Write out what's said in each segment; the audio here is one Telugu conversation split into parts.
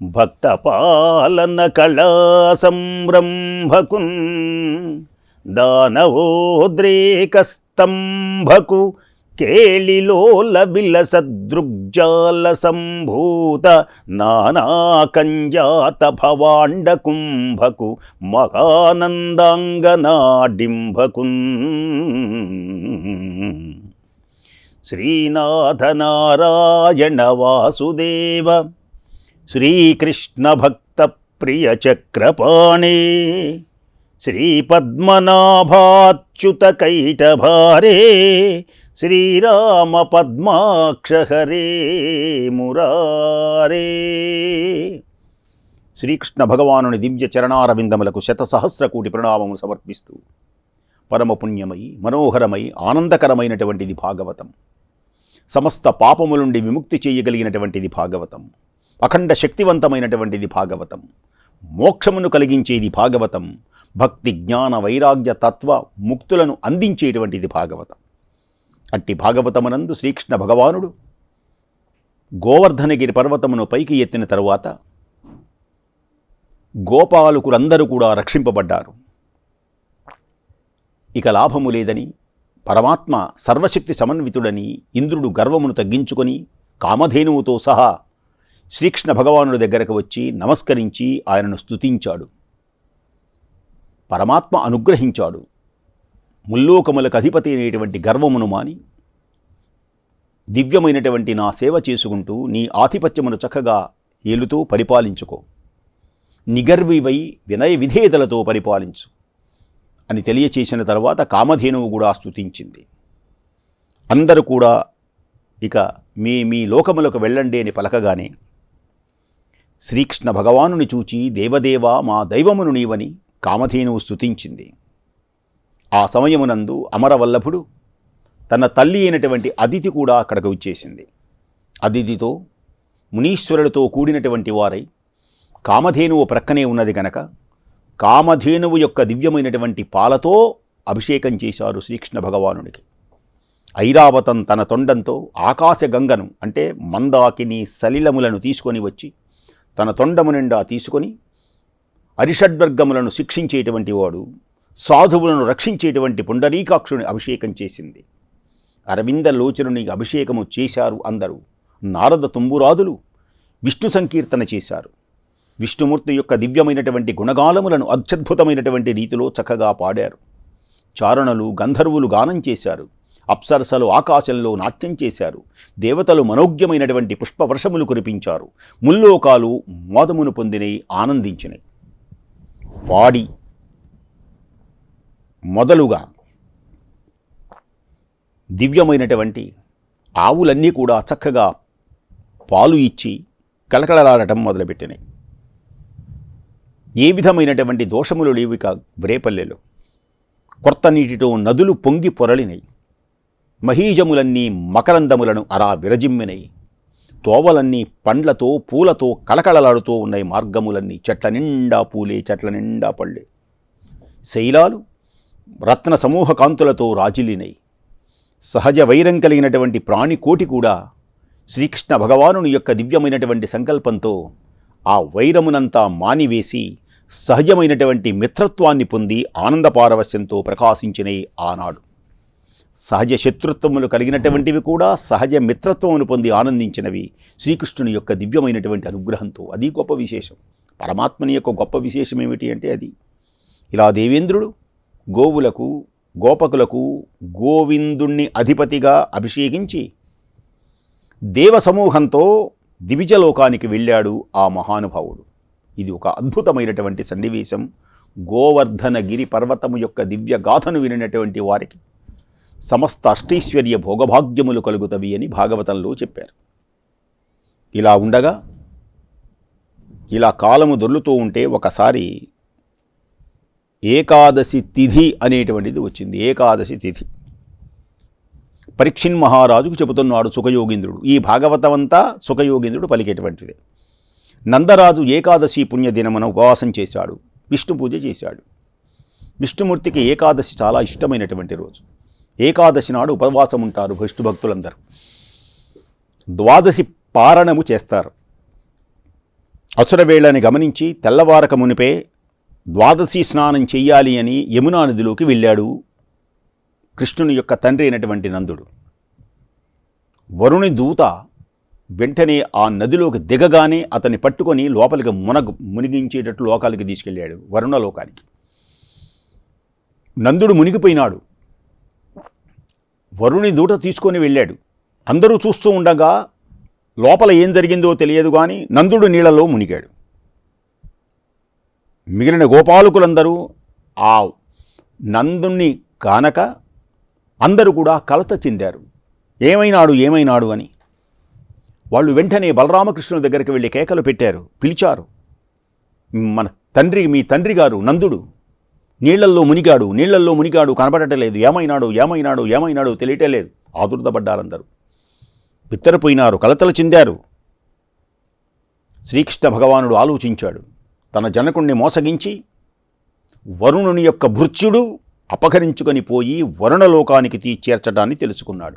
భక్తపాలన కళా సంరంభకున్ దానవోద్రేకస్తంభకు కేళిలోల విలసదృగ్జాల సంభూత నానాకంజాత భవాండ కుంభకు మహానందాంగనాడింభకున్. శ్రీనాథనారాయణ వాసుదేవ శ్రీకృష్ణ భక్త ప్రియ చక్రపాణే శ్రీపద్మనాభాచ్యుత కైటభారే శ్రీరామ మురారే. శ్రీకృష్ణ భగవానుని దివ్య చరణారవిందములకు శతసహస్ర కోటి ప్రణామము సమర్పిస్తూ పరమపుణ్యమై మనోహరమై ఆనందకరమైనటువంటిది భాగవతం. సమస్త పాపము నుండి విముక్తి చేయగలిగినటువంటిది భాగవతం. అఖండ శక్తివంతమైనటువంటిది భాగవతం. మోక్షమును కలిగించేది భాగవతం. భక్తి జ్ఞాన వైరాగ్య తత్వ ముక్తులను అందించేటువంటిది భాగవతం. అట్టి భాగవతమునందు శ్రీకృష్ణ భగవానుడు గోవర్ధనగిరి పర్వతమును పైకి ఎత్తిన తరువాత గోపాలకులందరూ కూడా రక్షింపబడ్డారు. ఇక లాభము లేదని పరమాత్మ సర్వశక్తి సమన్వితుడని ఇంద్రుడు గర్వమును తగ్గించుకొని కామధేనువుతో సహా శ్రీకృష్ణ భగవానుడి దగ్గరకు వచ్చి నమస్కరించి ఆయనను స్తుతించాడు. పరమాత్మ అనుగ్రహించాడు. ముల్లోకములకు అధిపతి అనేటువంటి గర్వమును మాని దివ్యమైనటువంటి నా సేవ చేసుకుంటూ నీ ఆధిపత్యమును చక్కగా ఏలుతూ పరిపాలించుకో. నిగర్వివై వినయ విధేయతలతో పరిపాలించు అని తెలియచేసిన తర్వాత కామధేనువు కూడా స్తుతించింది. అందరూ కూడా ఇక మీ మీ లోకములకు వెళ్ళండి అని పలకగానే శ్రీకృష్ణ భగవానుని చూచి దేవదేవ మా దైవమును నీవని కామధేనువు స్తుతించింది. ఆ సమయమునందు అమరవల్లభుడు తన తల్లి అయినటువంటి అదితి కూడా అక్కడికి వచ్చేసింది. అదితితో మునీశ్వరులతో కూడినటువంటి వారై కామధేనువు ప్రక్కనే ఉన్నది గనక కామధేనువు యొక్క దివ్యమైనటువంటి పాలతో అభిషేకం చేశారు శ్రీకృష్ణ భగవానుడికి ఐరావతం తన తొండంతో ఆకాశగంగను అంటే మందాకిని సలిలములను తీసుకొని వచ్చి తన తొండము నిండా తీసుకొని అరిషడ్వర్గములను శిక్షించేటువంటి వాడు సాధువులను రక్షించేటువంటి పుండరీకాక్షుని అభిషేకం చేసింది. అరవింద లోచనుని అభిషేకము చేశారు అందరూ. నారద తుంబురాదులు విష్ణు సంకీర్తన చేశారు. విష్ణుమూర్తి యొక్క దివ్యమైనటువంటి గుణగాలములను అత్యద్భుతమైనటువంటి రీతిలో చక్కగా పాడారు. చారణలు గంధర్వులు గానం చేశారు. అప్సరసలు ఆకాశంలో నాట్యం చేశారు. దేవతలు మనోజ్ఞమైనటువంటి పుష్పవర్షములు కురిపించారు. ముల్లోకాలు మోదమును పొందినై ఆనందించినై. వాడి మొదలుగా దివ్యమైనటువంటి ఆవులన్నీ కూడా చక్కగా పాలు ఇచ్చి కలకలలాడటం మొదలుపెట్టినాయి ఏ విధమైనటువంటి దోషములు లేవి ఇక కొత్త నీటితో నదులు పొంగి పొరలినై. మహీజములన్నీ మకరందములను అరా విరజిమ్మినై. తోవలన్నీ పండ్లతో పూలతో కళకళలాడుతూ ఉన్నాయి మార్గములన్నీ చెట్ల నిండా పూలే చెట్ల నిండా పళ్ళే. శైలాలు రత్న సమూహ కాంతులతో రాజిల్లినై సహజ వైరం కలిగినటువంటి ప్రాణికోటి కూడా శ్రీకృష్ణ భగవానుని యొక్క దివ్యమైనటువంటి సంకల్పంతో ఆ వైరమునంతా మానివేసి సహజమైనటువంటి మిత్రత్వాన్ని పొంది ఆనందపారవస్యంతో ప్రకాశించినై ఆనాడు. సహజ శత్రుత్వములు కలిగినటువంటివి కూడా సహజ మిత్రత్వమును పొంది ఆనందించినవి శ్రీకృష్ణుని యొక్క దివ్యమైనటువంటి అనుగ్రహంతో. అది గొప్ప విశేషం. పరమాత్మని యొక్క గొప్ప విశేషం ఏమిటి అంటే అది. ఇలా దేవేంద్రుడు గోవులకు గోపకులకు గోవిందుణ్ణి అధిపతిగా అభిషేకించి దేవ సమూహంతో దివిజలోకానికి వెళ్ళాడు ఆ మహానుభావుడు. ఇది ఒక అద్భుతమైనటువంటి సన్నివేశం. గోవర్ధనగిరి పర్వతము యొక్క దివ్య గాథను వినినటువంటి వారికి సమస్త అష్టైశ్వర్య భోగభాగ్యములు కలుగుతవి అని భాగవతంలో చెప్పారు. ఇలా ఉండగా ఇలా కాలము దొర్లుతూ ఉంటే ఒకసారి ఏకాదశి తిథి అనేటువంటిది వచ్చింది. ఏకాదశి తిథి. పరీక్షిన్ మహారాజుకు చెబుతున్నాడు సుఖయోగింద్రుడు. ఈ భాగవతం అంతా సుఖయోగీంద్రుడు పలికేటువంటిది. నందరాజు ఏకాదశి పుణ్యదినమున ఉపవాసం చేశాడు. విష్ణు పూజ చేశాడు. విష్ణుమూర్తికి ఏకాదశి చాలా ఇష్టమైనటువంటి రోజు. ఏకాదశి నాడు ఉపవాసం ఉంటారు విష్ణు భక్తులందరూ. ద్వాదశి పారణము చేస్తారు. అసురవేళని గమనించి తెల్లవారక మునిపే ద్వాదశి స్నానం చెయ్యాలి అని యమునా నదిలోకి వెళ్ళాడు కృష్ణుని యొక్క తండ్రి అయినటువంటి నందుడు. వరుణి దూత వెంటనే ఆ నదిలోకి దిగగానే అతన్ని పట్టుకొని లోపలికి మునగ మునిగించేటట్లు లోకాలకి తీసుకెళ్ళాడు వరుణ లోకానికి నందుడు మునిగిపోయినాడు. వరుణి దూట తీసుకొని వెళ్ళాడు. అందరూ చూస్తూ ఉండగా లోపల ఏం జరిగిందో తెలియదు కానీ నందుడు నీళ్ళలో మునిగాడు. మిగిలిన గోపాలకులందరూ ఆ నందుణ్ణి కానక అందరూ కూడా కలత చెందారు. ఏమైనాడు ఏమైనాడు అని. వాళ్ళు వెంటనే బలరామకృష్ణుల దగ్గరికి వెళ్ళి కేకలు పెట్టారు. పిలిచారు. మన తండ్రి మీ తండ్రి గారు నందుడు. నీళ్ళల్లో మునిగాడు నీళ్ళల్లో మునిగాడు కనబడటలేదు ఏమైనాడు ఏమైనాడు ఏమైనాడు తెలియటలేదు. ఆదుర్దపడ్డారందరూ. బిత్తరపోయినారు కలతలు చెందారు. శ్రీకృష్ణ భగవానుడు ఆలోచించాడు. తన జనకుణ్ణి మోసగించి వరుణుని యొక్క భృత్యుడు అపహరించుకొని పోయి వరుణలోకానికి తీర్చేర్చడాన్ని తెలుసుకున్నాడు.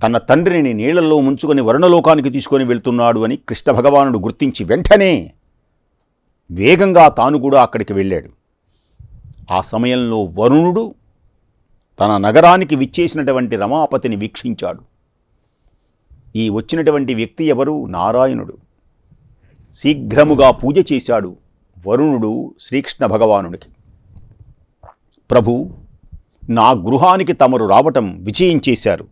తన తండ్రిని నీళ్ళలో ముంచుకొని వరుణలోకానికి తీసుకొని వెళ్తున్నాడు అని కృష్ణ భగవానుడు గుర్తించి వెంటనే వేగంగా తాను కూడా అక్కడికి వెళ్ళాడు. ఆ సమయంలో వరుణుడు తన నగరానికి విచ్చేసినటువంటి రమాపతిని వీక్షించాడు. ఈ వచ్చినటువంటి వ్యక్తి ఎవరు? నారాయణుడు. శీఘ్రముగా పూజ చేశాడు వరుణుడు శ్రీకృష్ణ భగవానుడికి. ప్రభు నా గృహానికి తమరు రావటం విజయం చేశారు.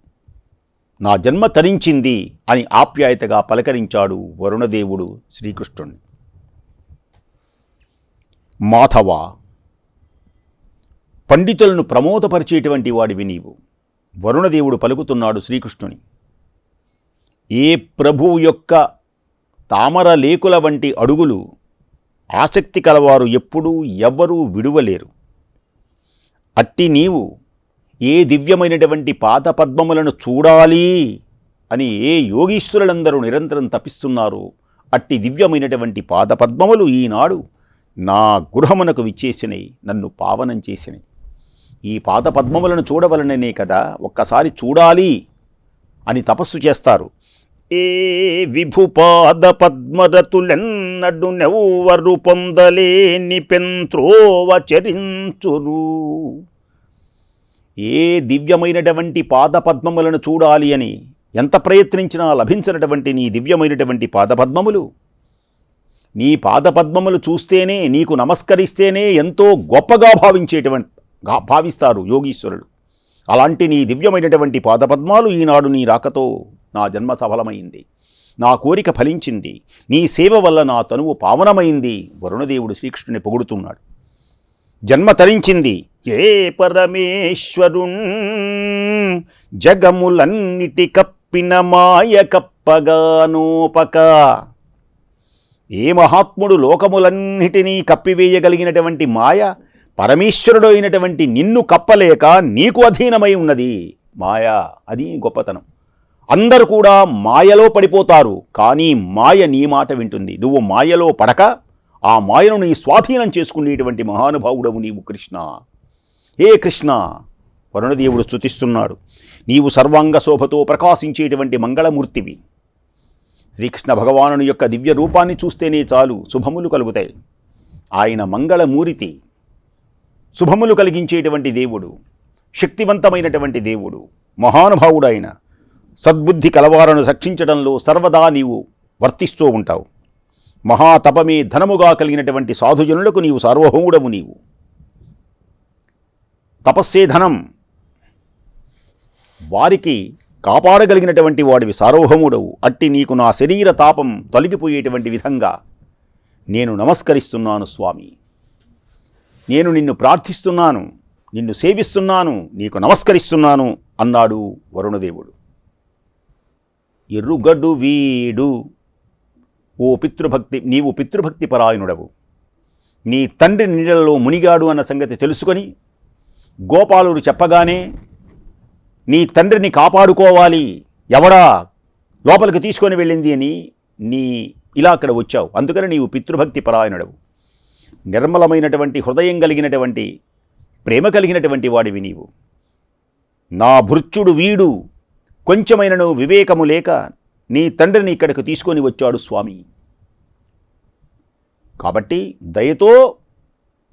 నా జన్మ తరించింది అని ఆప్యాయతగా పలకరించాడు వరుణదేవుడు శ్రీకృష్ణుణ్ణి. మాధవ. పండితులను ప్రమోదపరిచేటువంటి వాడివి నీవు. వరుణదేవుడు పలుకుతున్నాడు శ్రీకృష్ణుని. ఏ ప్రభువు యొక్క తామర లేకుల వంటి అడుగులు ఆసక్తి కలవారు ఎప్పుడూ ఎవ్వరూ విడువలేరు. అట్టి నీవు ఏ దివ్యమైనటువంటి పాదపద్మములను చూడాలి అని ఏ యోగీశ్వరులందరూ నిరంతరం తపిస్తున్నారు. అట్టి దివ్యమైనటువంటి పాదపద్మములు ఈనాడు నా గృహమునకు విచ్చేసినవి నన్ను పావనం చేసినవి ఈ పాదపద్మములను చూడవలననే కదా ఒక్కసారి చూడాలి అని తపస్సు చేస్తారు. ఏ విభు పాద పద్మరతులెన్నడు నెవ్వరు పొందలేని పెంత్రోవచరించురు ఏ దివ్యమైనటువంటి పాదపద్మములను చూడాలి అని ఎంత ప్రయత్నించినా లభించినటువంటి నీ దివ్యమైనటువంటి పాదపద్మములు? నీ పాదపద్మములు చూస్తేనే నీకు నమస్కరిస్తేనే ఎంతో గొప్పగా భావించేటువంటి భావిస్తారు యోగీశ్వరుడు అలాంటి నీ దివ్యమైనటువంటి పాదపద్మాలు ఈనాడు నీ రాకతో నా జన్మ సఫలమైంది. నా కోరిక ఫలించింది. నీ సేవ వల్ల నా తనువు పావనమైంది వరుణదేవుడు శ్రీకృష్ణుని పొగుడుతున్నాడు. జన్మ తరించింది. ఏ పరమేశ్వరుణ్ జగములన్నిటి కప్పిన మాయ కప్పగానోపక ఏ మహాత్ముడు లోకములన్నిటినీ కప్పివేయగలిగినటువంటి మాయ పరమేశ్వరుడు అయినటువంటి నిన్ను కప్పలేక నీకు అధీనమై ఉన్నది. మాయ అది గొప్పతనం. అందరూ కూడా మాయలో పడిపోతారు కానీ మాయ నీ మాట వింటుంది. నువ్వు మాయలో పడక ఆ మాయను నీ స్వాధీనం చేసుకునేటువంటి మహానుభావుడవు నీవు కృష్ణ. ఏ కృష్ణ! వరుణదేవుడు స్తుతిస్తున్నాడు. నీవు సర్వాంగ శోభతో ప్రకాశించేటువంటి మంగళమూర్తివి. శ్రీకృష్ణ భగవానుని యొక్క దివ్య రూపాన్ని చూస్తేనే చాలు శుభములు కలుగుతాయి. ఆయన మంగళమూరితి. శుభములు కలిగించేటువంటి దేవుడు శక్తివంతమైనటువంటి దేవుడు మహానుభావుడైన సద్బుద్ధి కలవారను రక్షించడంలో సర్వదా నీవు వర్తిస్తూ ఉంటావు. మహాతపమే ధనముగా కలిగినటువంటి సాధుజనులకు నీవు సార్వభౌముడము నీవు. తపస్సే ధనం. వారికి కాపాడగలిగినటువంటి వాడివి సార్వభౌముడవు. అట్టి నీకు నా శరీర తాపం తొలగిపోయేటువంటి విధంగా నేను నమస్కరిస్తున్నాను స్వామి. నేను నిన్ను ప్రార్థిస్తున్నాను నిన్ను సేవిస్తున్నాను నీకు నమస్కరిస్తున్నాను అన్నాడు వరుణదేవుడు. ఎర్రుగడ్డు వీడు ఓ పితృభక్తి నీవు పితృభక్తి పరాయణుడవు. నీ తండ్రి నీళ్ళలో మునిగాడు అన్న సంగతి తెలుసుకొని గోపాలుడు చెప్పగానే నీ తండ్రిని కాపాడుకోవాలి. ఎవడా? లోపలికి తీసుకొని వెళ్ళింది అని నీ ఇలా అక్కడ వచ్చావు. అందుకని నీవు పితృభక్తి పరాయణుడవు నిర్మలమైనటువంటి హృదయం కలిగినటువంటి ప్రేమ కలిగినటువంటి వాడివి నీవు. నా భృత్యుడు వీడు. కొంచెమైనను వివేకము లేక నీ తండ్రిని ఇక్కడికి తీసుకొని వచ్చాడు స్వామి. కాబట్టి దయతో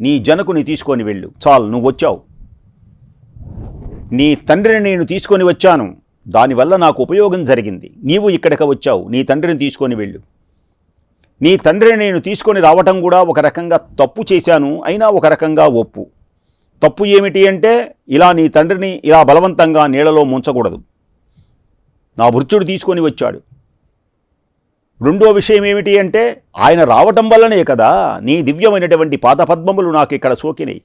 నీ జనకుని తీసుకొని వెళ్ళు. చాలు నువ్వు వచ్చావు. నీ తండ్రిని నేను తీసుకొని వచ్చాను. దానివల్ల నాకు ఉపయోగం జరిగింది. నీవు ఇక్కడికి వచ్చావు. నీ తండ్రిని తీసుకొని వెళ్ళు. నీ తండ్రిని నేను తీసుకొని రావటం కూడా ఒక రకంగా తప్పు చేశాను. అయినా ఒక రకంగా ఒప్పు. తప్పు ఏమిటి అంటే ఇలా నీ తండ్రిని ఇలా బలవంతంగా నీళ్ళలో ముంచకూడదు. నా భృత్యుడు తీసుకొని వచ్చాడు. రెండో విషయం ఏమిటి అంటే ఆయన రావటం వల్లనే కదా నీ దివ్యమైనటువంటి పాదపద్మములు నాకు ఇక్కడ సోకినాయి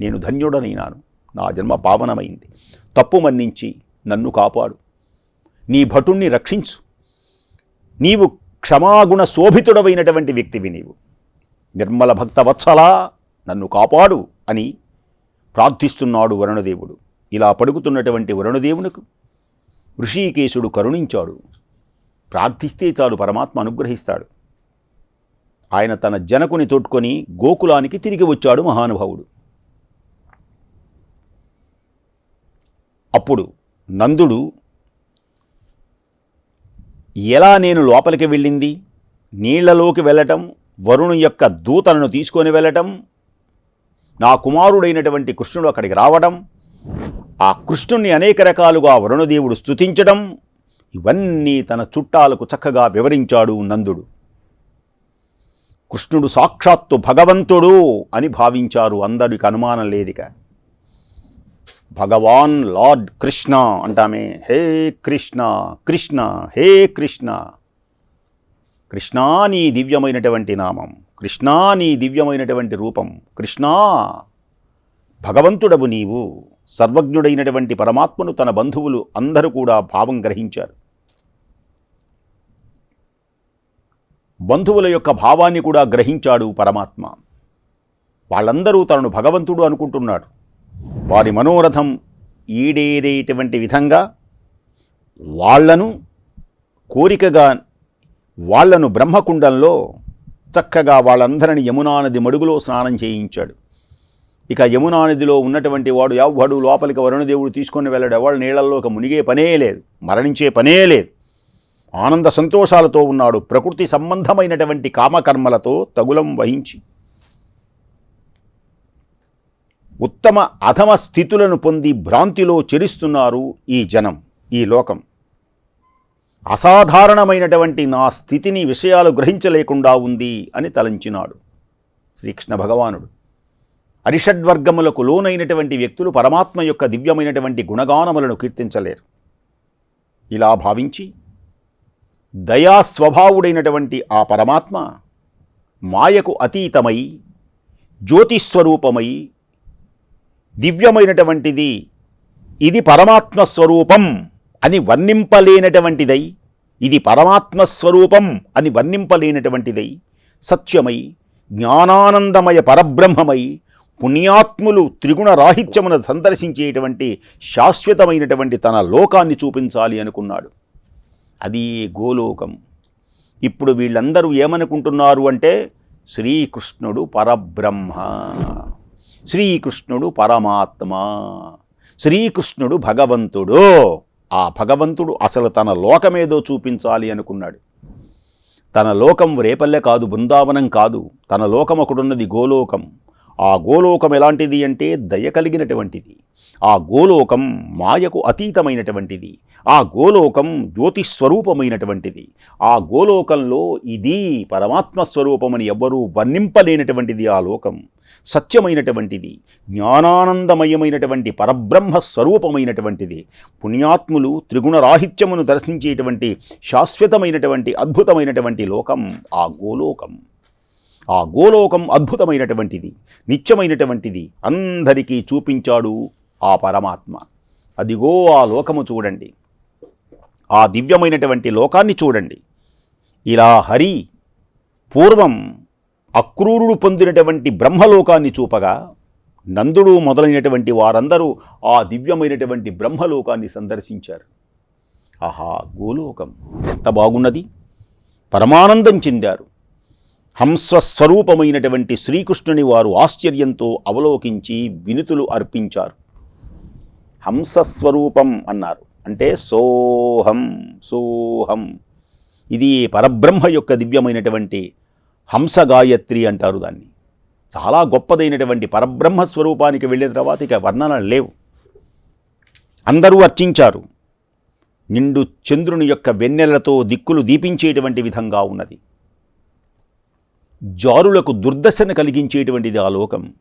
నేను ధన్యుడనైనాను. నా జన్మ పావనమైంది. తప్పు మన్నించి నన్ను కాపాడు. నీ భటుణ్ణి రక్షించు. నీవు క్షమాగుణ శోభితుడవైనటువంటి వ్యక్తివి నీవు. నిర్మల భక్త వత్సలా నన్ను కాపాడు అని ప్రార్థిస్తున్నాడు వరుణదేవుడు. ఇలా పడుకుతున్నటువంటి వరుణదేవునికి ఋషికేశుడు కరుణించాడు. ప్రార్థిస్తే చాలు పరమాత్మ అనుగ్రహిస్తాడు. ఆయన తన జనకుని తొట్టుకొని గోకులానికి తిరిగి వచ్చాడు మహానుభావుడు. అప్పుడు నందుడు ఎలా నేను లోపలికి వెళ్ళింది? నీళ్ళలోకి వెళ్ళటం వరుణు యొక్క దూతలను తీసుకొని వెళ్ళటం నా కుమారుడైనటువంటి కృష్ణుడు అక్కడికి రావడం ఆ కృష్ణుణ్ణి అనేక రకాలుగా వరుణదేవుడు స్తుతించడం ఇవన్నీ తన చుట్టాలకు చక్కగా వివరించాడు నందుడు. కృష్ణుడు సాక్షాత్తు భగవంతుడు అని భావించారు. అందరికి అనుమానం లేదిక. భగవాన్ లార్డ్ కృష్ణ అంటామే. హే కృష్ణ కృష్ణ హే కృష్ణ. కృష్ణా నీ దివ్యమైనటువంటి నామం. కృష్ణా నీ దివ్యమైనటువంటి రూపం. కృష్ణా భగవంతుడవు నీవు. సర్వజ్ఞుడైనటువంటి పరమాత్మను తన బంధువులు అందరూ కూడా భావం గ్రహించారు. బంధువుల యొక్క భావాన్ని కూడా గ్రహించాడు పరమాత్మ. వాళ్ళందరూ తనను భగవంతుడు అనుకుంటున్నాడు. వారి మనోరథం ఈడేరేటువంటి విధంగా వాళ్ళను కోరికగా వాళ్ళను బ్రహ్మకుండంలో చక్కగా వాళ్ళందరిని యమునా నది మడుగులో స్నానం చేయించాడు. ఇక యమునా నదిలో ఉన్నటువంటి వాడు యావ్వడు లోపలికి వరుణదేవుడు తీసుకొని వెళ్ళాడు. నీళ్ళల్లో నీళ్ళలోకి మునిగే పనే లేదు మరణించే పనే లేదు. ఆనంద సంతోషాలతో ఉన్నాడు. ప్రకృతి సంబంధమైనటువంటి కామకర్మలతో తగులం వహించి ఉత్తమ అధమ స్థితులను పొంది భ్రాంతిలో చెరిస్తున్నారు ఈ జనం ఈ లోకం. అసాధారణమైనటువంటి నా స్థితిని విషయాలు గ్రహించలేకుండా ఉంది అని తలంచినాడు శ్రీకృష్ణ భగవానుడు. అరిషడ్వర్గములకు లోనైనటువంటి వ్యక్తులు పరమాత్మ యొక్క దివ్యమైనటువంటి గుణగానములను కీర్తించలేరు. ఇలా భావించి దయాస్వభావుడైనటువంటి ఆ పరమాత్మ మాయకు అతీతమై జ్యోతిస్వరూపమై దివ్యమైనటువంటిది. ఇది పరమాత్మ స్వరూపం అని వర్ణింపలేనటువంటిదై. ఇది పరమాత్మ స్వరూపం అని వర్ణింపలేనటువంటిదై. సత్యమై జ్ఞానానందమయ పరబ్రహ్మమై పుణ్యాత్ములు త్రిగుణ రాహిత్యమును సందర్శించేటువంటి శాశ్వతమైనటువంటి తన లోకాన్ని చూపించాలి అనుకున్నాడు. అది గోలోకం. ఇప్పుడు వీళ్ళందరూ ఏమనుకుంటున్నారు అంటే శ్రీకృష్ణుడు పరబ్రహ్మ. శ్రీకృష్ణుడు పరమాత్మ. శ్రీకృష్ణుడు భగవంతుడు. ఆ భగవంతుడు అసలు తన లోకమేదో చూపించాలి అనుకున్నాడు. తన లోకం రేపల్లె కాదు బృందావనం కాదు. తన లోకం ఒకడున్నది గోలోకం. ఆ గోలోకం ఎలాంటిది అంటే దయ కలిగినటువంటిది. ఆ గోలోకం మాయకు అతీతమైనటువంటిది. ఆ గోలోకం జ్యోతిస్వరూపమైనటువంటిది. ఆ గోలోకంలో ఇది పరమాత్మ స్వరూపమని ఎవ్వరూ వర్ణింపలేనటువంటిది ఆ లోకం. సత్యమైనటువంటిది జ్ఞానానందమయమైనటువంటి పరబ్రహ్మ స్వరూపమైనటువంటిది పుణ్యాత్ములు త్రిగుణరాహిత్యమును దర్శించేటువంటి శాశ్వతమైనటువంటి అద్భుతమైనటువంటి లోకం ఆ గోలోకం. ఆ గోలోకం అద్భుతమైనటువంటిది నిత్యమైనటువంటిది అందరికీ చూపించాడు ఆ పరమాత్మ. అదిగో ఆ లోకము చూడండి. ఆ దివ్యమైనటువంటి లోకాన్ని చూడండి. ఇలా హరి పూర్వం అక్రూరుడు పొందినటువంటి బ్రహ్మలోకాన్ని చూపగా నందుడు మొదలైనటువంటి వారందరూ ఆ దివ్యమైనటువంటి బ్రహ్మలోకాన్ని సందర్శించారు. ఆహా గోలోకం ఎంత బాగున్నది! పరమానందం చెందారు. హంసస్వరూపమైనటువంటి శ్రీకృష్ణుని వారు ఆశ్చర్యంతో అవలోకించి వినుతులు అర్పించారు. హంసస్వరూపం అన్నారు. అంటే సోహం సోహం. ఇది పరబ్రహ్మ యొక్క దివ్యమైనటువంటి హంస గాయత్రి అంటారు దాన్ని. చాలా గొప్పదైనటువంటి పరబ్రహ్మ స్వరూపానికి వెళ్ళిన తర్వాత ఇక వర్ణనలు లేవు. అందరూ అర్చించారు. నిండు చంద్రుని యొక్క వెన్నెలతో దిక్కులు దీపించేటువంటి విధంగా ఉన్నది. జారులకు దుర్దశను కలిగించేటువంటిది ఆ లోకం.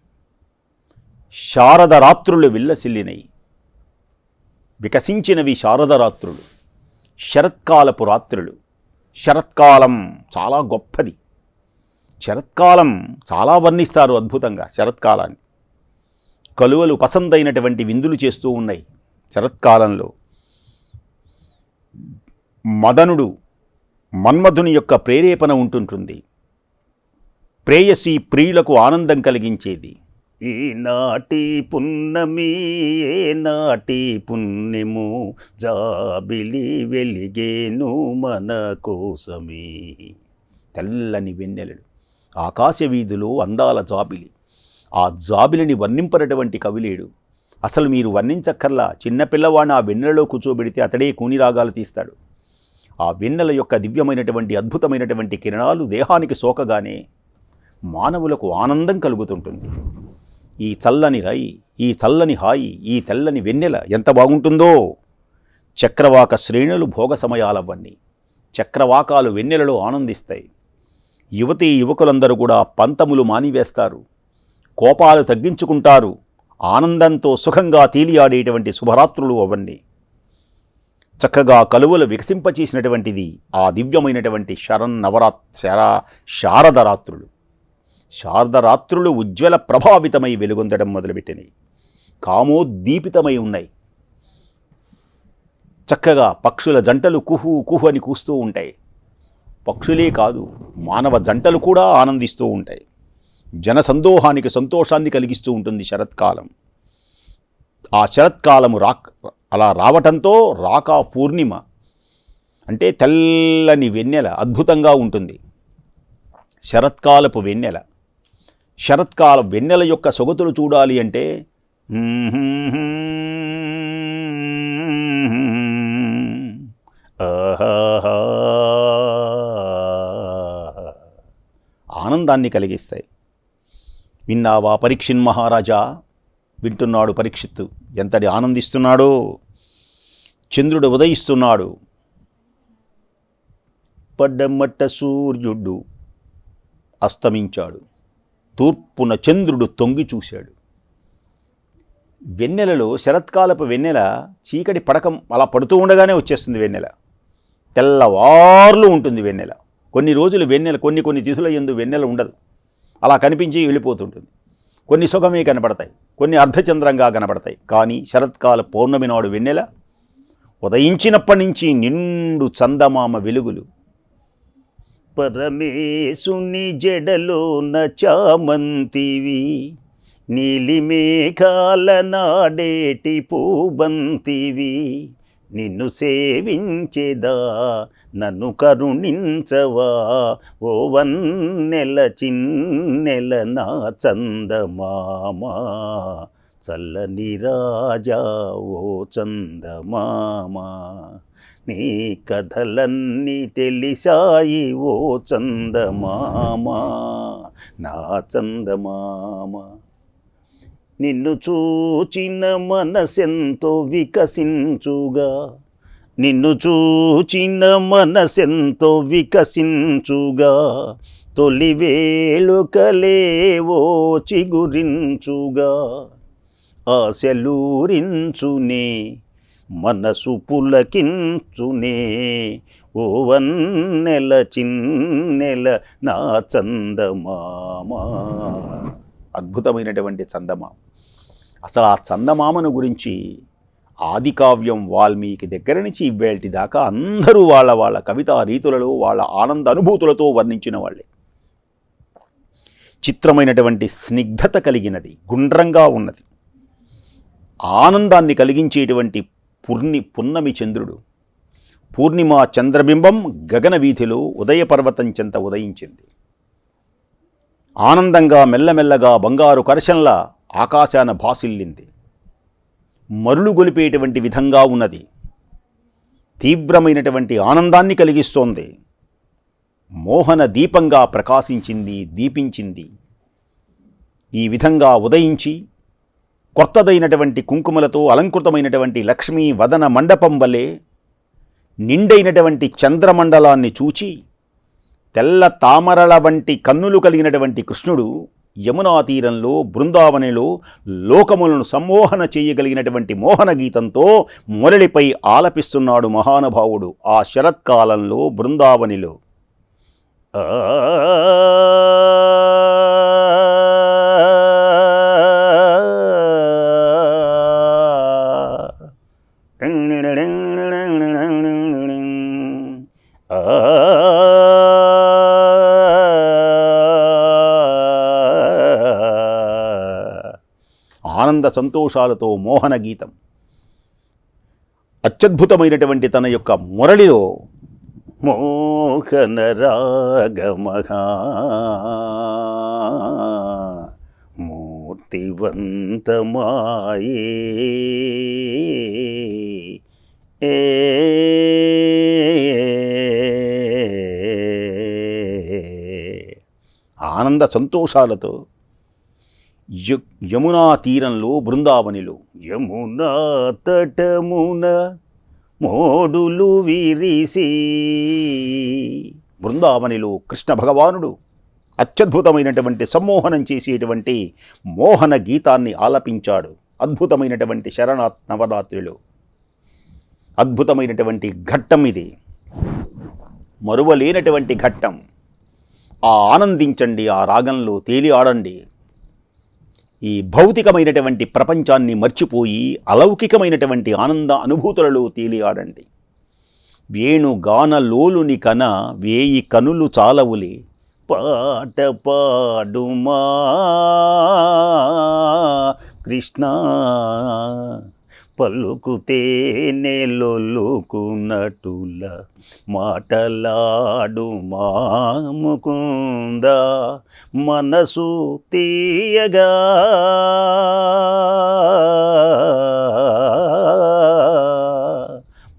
శారద రాత్రులు విల్లసిల్లినై. వికసించినవి శారద రాత్రులు శరత్కాలపు రాత్రులు. శరత్కాలం చాలా గొప్పది. శరత్కాలం చాలా వర్ణిస్తారు అద్భుతంగా శరత్కాలాన్ని. కలువలు పసందైనటువంటి విందులు చేస్తూ ఉన్నాయి శరత్కాలంలో. మదనుడు మన్మధుని యొక్క ప్రేరేపణ ఉంటుంటుంది. ప్రేయసి ప్రియులకు ఆనందం కలిగించేది. ఈనాటి పున్నమి ఏనాటి పుణ్యము జాబిలి వెలిగేను మన కోసమే. తెల్లని వెన్నెలలు ఆకాశ వీధులు అందాల జాబిలి. ఆ జాబిలిని వర్ణింపనటువంటి కవిలేడు. అసలు మీరు వర్ణించక్కర్లా చిన్నపిల్లవాడిని ఆ వెన్నెలలో కూర్చోబెడితే అతడే కూని రాగాలు తీస్తాడు. ఆ వెన్నెల యొక్క దివ్యమైనటువంటి అద్భుతమైనటువంటి కిరణాలు దేహానికి సోకగానే మానవులకు ఆనందం కలుగుతుంటుంది. ఈ చల్లని రై ఈ చల్లని హాయి ఈ తెల్లని వెన్నెల ఎంత బాగుంటుందో! చక్రవాక శ్రేణులు భోగ సమయాలవన్నీ చక్రవాకాలు వెన్నెలలో ఆనందిస్తాయి. యువతీ యువకులందరూ కూడా పంతములు మానివేస్తారు. కోపాలు తగ్గించుకుంటారు. ఆనందంతో సుఖంగా తేలియాడేటువంటి శుభరాత్రులు అవన్నీ చక్కగా కలువలు వికసింపచేసినటువంటిది ఆ దివ్యమైనటువంటి శరణ్ నవరాత్ శరా శారదరాత్రులు శారదరాత్రులు ఉజ్వల ప్రభావితమై వెలుగొందడం మొదలుపెట్టినాయి. కామోద్దీపితమై ఉన్నాయి. చక్కగా పక్షుల జంటలు కుహు కుహు అని కూస్తూ ఉంటాయి. పక్షులే కాదు మానవ జంటలు కూడా ఆనందిస్తూ ఉంటాయి. జనసందోహానికి సంతోషాన్ని కలిగిస్తూ ఉంటుంది శరత్కాలం. ఆ శరత్కాలము రాక్ అలా రావటంతో రాకా పూర్ణిమ అంటే తెల్లని వెన్నెల అద్భుతంగా ఉంటుంది. శరత్కాలపు వెన్నెల. శరత్కాల వెన్నెల యొక్క సొగతులు చూడాలి అంటే ఆనందాన్ని కలిగిస్తాయి విన్నావా పరీక్షిన్ మహారాజా వింటున్నాడు పరీక్షిత్తు ఎంతటి ఆనందిస్తున్నాడో చంద్రుడు ఉదయిస్తున్నాడు పడ్డమట్ట సూర్యుడు అస్తమించాడు తూర్పున చంద్రుడు తొంగి చూశాడు. వెన్నెలలో శరత్కాలపు వెన్నెల చీకటి పడకం అలా పడుతూ ఉండగానే వచ్చేస్తుంది వెన్నెల. తెల్లవార్లు ఉంటుంది వెన్నెల. కొన్ని రోజులు వెన్నెల కొన్ని కొన్ని దిశల ఎందు వెన్నెల ఉండదు. అలా కనిపించి వెళ్ళిపోతుంటుంది. కొన్ని సుఖమే కనబడతాయి కొన్ని అర్ధచంద్రంగా కనబడతాయి కానీ శరత్కాల పౌర్ణమి నాడు వెన్నెల ఉదయించినప్పటి నుంచి నిండు చందమామ వెలుగులు పరమేశుని జడలోన చామంతివి నీలిమేఘాల నాడేటి పూబంతివి. నిన్ను సేవించేదా నన్ను కరుణించవా? ఓ వన్నెల చిన్నెల నా చందమామా. చల్లని రాజా ఓ చందమామ నీ కథలన్నీ తెలిసాయి ఓ చందమామ నా చందమామ. నిన్ను చూచిన మనసెంతో వికసించుగా నిన్ను చూచిన మనసెంతో వికసించుగా తొలి వేళుకలేవో చిగురించుగా ఆశలూరించునే మనసు పులకించునే ఓ వన్నెల చిన్నెల నా చందమామ అద్భుతమైనటువంటి చందమామ అసలు ఆ చందమామను గురించి ఆదికావ్యం వాల్మీకి దగ్గర నుంచి ఇవ్వేటి దాకా అందరూ వాళ్ళ వాళ్ళ కవితా రీతులలో వాళ్ళ ఆనంద అనుభూతులతో వర్ణించిన వాళ్ళే. చిత్రమైనటువంటి స్నిగ్ధత కలిగినది గుండ్రంగా ఉన్నది. ఆనందాన్ని కలిగించేటువంటి పూర్ణి పున్నమి చంద్రుడు. పూర్ణిమ చంద్రబింబం గగన వీధిలో ఉదయపర్వతం చెంత ఉదయించింది. ఆనందంగా మెల్లమెల్లగా బంగారు కర్షంలా ఆకాశాన భాసిల్లింది. మరులు గొలిపేటువంటి విధంగా ఉన్నది. తీవ్రమైనటువంటి ఆనందాన్ని కలిగిస్తోంది. మోహన దీపంగా ప్రకాశించింది దీపించింది. ఈ విధంగా ఉదయించి కొత్తదైనటువంటి కుంకుమలతో అలంకృతమైనటువంటి లక్ష్మీ వదన మండపం వలె నిండైనటువంటి చంద్రమండలాన్ని చూచి తెల్ల తామరల వంటి కన్నులు కలిగినటువంటి కృష్ణుడు యమునా తీరంలో బృందావనిలో లోకములను సమ్మోహన చేయగలిగినటువంటి మోహన గీతంతో మురళిపై ఆలపిస్తున్నాడు మహానుభావుడు ఆ శరత్కాలంలో బృందావనిలో. ఆ ఆనంద సంతోషాలతో మోహన గీతం. అత్యద్భుతమైనటువంటి తన యొక్క మురళిలో మోహన రాగమహా మూర్తివంతమాయే. ఆనంద సంతోషాలతో యమునా తీరంలో బృందావనిలో. యమునా తటమున మోడులు విరిసి. బృందావనిలో కృష్ణ భగవానుడు అత్యద్భుతమైనటువంటి సమ్మోహనం చేసేటువంటి మోహన గీతాన్ని ఆలపించాడు. అద్భుతమైనటువంటి శరణాత్ నవరాత్రిలో. అద్భుతమైనటువంటి ఘట్టం ఇది. మరువలేనటువంటి ఘట్టం. ఆ ఆనందించండి ఆ రాగంలో తేలి ఆడండి ఈ భౌతికమైనటువంటి ప్రపంచాన్ని మర్చిపోయి అలౌకికమైనటువంటి ఆనంద అనుభూతులలో తేలి ఆడండి వేణుగాన లోలుని కన వేయి కనులు చాలవులే. పాట పాడుమా కృష్ణ. పలుకుతే నెలొలుకునటుల మాటలాడు మాముకుందా మనసు తీయగా.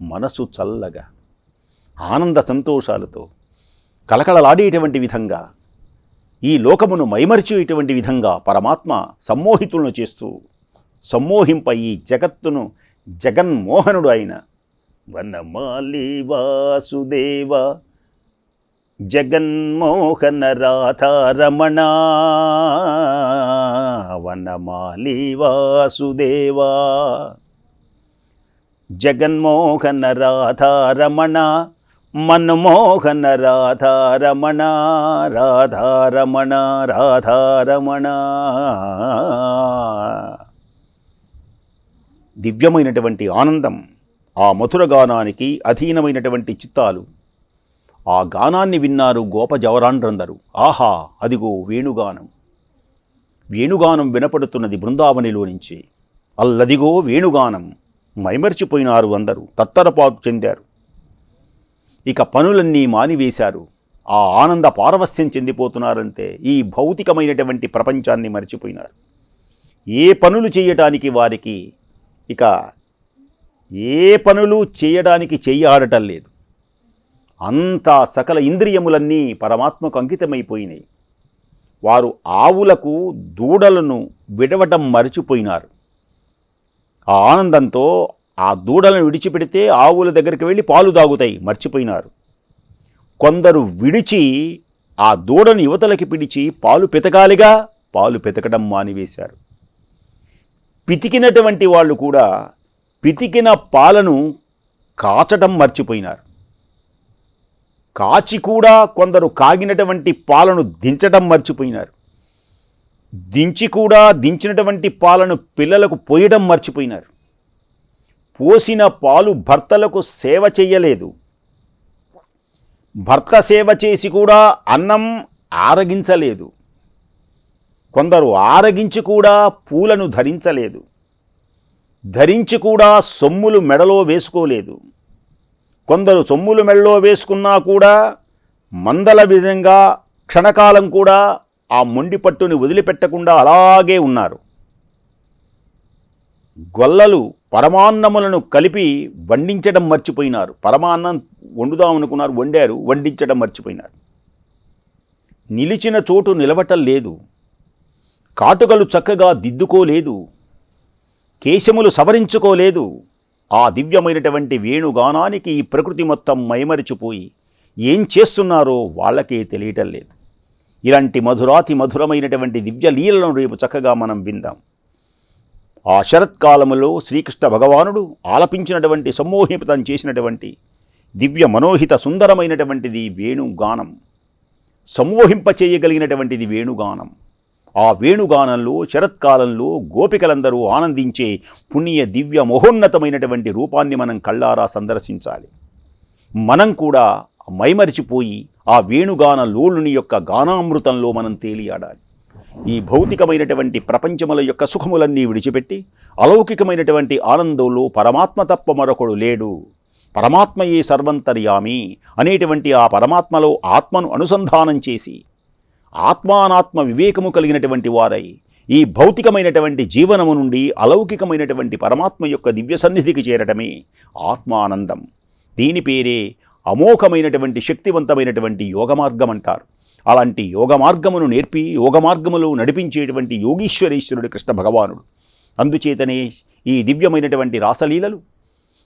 మనసు చల్లగా ఆనంద సంతోషాలతో కలకలలాడేటువంటి విధంగా ఈ లోకమును మైమరిచేటువంటి విధంగా పరమాత్మ సమ్మోహితులను చేస్తూ సమ్మోహింప ఈ జగత్తును జగన్మోహనుడు అయిన వనమాలి వాసుదేవ జగన్మోహన రాధారమణ వనమాలి వాసుదేవా జగన్మోహన రాధారమణ మన్మోహన రాధారమణ రాధారమణ రాధారమణ. దివ్యమైనటువంటి ఆనందం ఆ మధుర గానానికి అధీనమైనటువంటి చిత్తాలు. ఆ గానాన్ని విన్నారు గోప జవరాండ్రందరూ. ఆహా అదిగో వేణుగానం. వేణుగానం వినపడుతున్నది బృందావనిలో నుంచి. అల్లదిగో వేణుగానం. మైమర్చిపోయినారు అందరూ. తత్తరపాటు చెందారు. ఇక పనులన్నీ మానివేశారు. ఆ ఆనంద పారవస్యం చెందిపోతున్నారంటే ఈ భౌతికమైనటువంటి ప్రపంచాన్ని మర్చిపోయినారు. ఏ పనులు చేయటానికి వారికి ఇక ఏ పనులు చేయడానికి చెయ్యి ఆడటం లేదు. అంతా సకల ఇంద్రియములన్నీ పరమాత్మకు అంకితమైపోయినాయి. వారు ఆవులకు దూడలను విడవటం మరచిపోయినారు. ఆ ఆనందంతో ఆ దూడలను విడిచిపెడితే ఆవుల దగ్గరికి వెళ్ళి పాలు తాగుతాయి మర్చిపోయినారు. కొందరు విడిచి ఆ దూడను యువతలకి పిడిచి పాలు పితకాలిగా పాలు పితకడం మానివేశారు. పితికినటువంటి వాళ్ళు కూడా పితికిన పాలను కాచటం మర్చిపోయినారు. కాచి కూడా కొందరు కాగినటువంటి పాలను దించటం మర్చిపోయినారు. దించి కూడా దించినటువంటి పాలను పిల్లలకు పోయడం మర్చిపోయినారు. పోసిన పాలు భర్తలకు సేవ చేయలేదు భర్త సేవ చేసి కూడా అన్నం ఆరగించలేదు. కొందరు ఆరగించి కూడా పూలను ధరించలేదు. ధరించి కూడా సొమ్ములు మెడలో వేసుకోలేదు. కొందరు సొమ్ములు మెడలో వేసుకున్నా కూడా మందల విధంగా క్షణకాలం కూడా ఆ మొండి పట్టుని వదిలిపెట్టకుండా అలాగే ఉన్నారు. గొల్లలు పరమాన్నములను కలిపి వండించడం మర్చిపోయినారు. పరమాన్నం వండుదాం అనుకున్నారు వండారు వండించడం మర్చిపోయినారు. నిలిచిన చోటు నిలవటం లేదు. కాటుకలు చక్కగా దిద్దుకోలేదు కేశములు సవరించుకోలేదు. ఆ దివ్యమైనటువంటి వేణుగానానికి ఈ ప్రకృతి మొత్తం మైమరిచిపోయి ఏం చేస్తున్నారో వాళ్ళకే తెలియటం లేదు. ఇలాంటి మధురాతి మధురమైనటువంటి దివ్య లీలను రేపు చక్కగా మనం విందాం. ఆ శరత్కాలములో శ్రీకృష్ణ భగవానుడు ఆలపించినటువంటి సమ్మోహితం చేసినటువంటి దివ్య మనోహిత సుందరమైనటువంటిది వేణుగానం సమ్మోహింప చేయగలిగినటువంటిది వేణుగానం. ఆ వేణుగానంలో శరత్కాలంలో గోపికలందరూ ఆనందించే పుణ్య దివ్య మహోన్నతమైనటువంటి రూపాన్ని మనం కళ్ళారా సందర్శించాలి. మనం కూడా మైమరిచిపోయి ఆ వేణుగాన లోలుని యొక్క గానామృతంలో మనం తేలియాడాలి. ఈ భౌతికమైనటువంటి ప్రపంచముల యొక్క సుఖములన్నీ విడిచిపెట్టి అలౌకికమైనటువంటి ఆనందంలో పరమాత్మ తప్ప మరొకడు లేడు. పరమాత్మయే సర్వంతర్యామి అనేటువంటి ఆ పరమాత్మలో ఆత్మను అనుసంధానం చేసి ఆత్మానాత్మ వివేకము కలిగినటువంటి వారై ఈ భౌతికమైనటువంటి జీవనము నుండి అలౌకికమైనటువంటి పరమాత్మ యొక్క దివ్య సన్నిధికి చేరటమే ఆత్మానందం. దీని పేరే అమోఘమైనటువంటి శక్తివంతమైనటువంటి యోగ మార్గం అంటారు అలాంటి యోగ మార్గమును నేర్పి యోగ మార్గములో నడిపించేటువంటి యోగీశ్వరేశ్వరుడు కృష్ణ భగవానుడు. అందుచేతనే ఈ దివ్యమైనటువంటి రాసలీలలు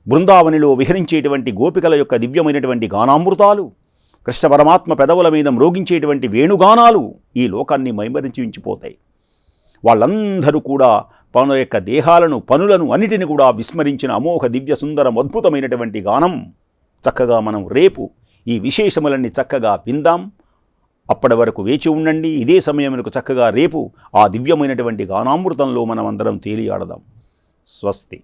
బృందావనిలో విహరించేటువంటి గోపికల యొక్క దివ్యమైనటువంటి గానామృతాలు కృష్ణ పరమాత్మ పెదవుల మీద మ్రోగించేటువంటి వేణుగానాలు ఈ లోకాన్ని మైమరించి ఉంచిపోతాయి. వాళ్ళందరూ కూడా పనుల యొక్క దేహాలను పనులను అన్నిటిని కూడా విస్మరించిన అమోఘ దివ్య సుందరం అద్భుతమైనటువంటి గానం చక్కగా మనం రేపు ఈ విశేషములన్నీ చక్కగా విందాం. అప్పటి వరకు వేచి ఉండండి. ఇదే సమయమునకు చక్కగా రేపు ఆ దివ్యమైనటువంటి గానామృతంలో మనం అందరం తేలియాడదాం. స్వస్తి.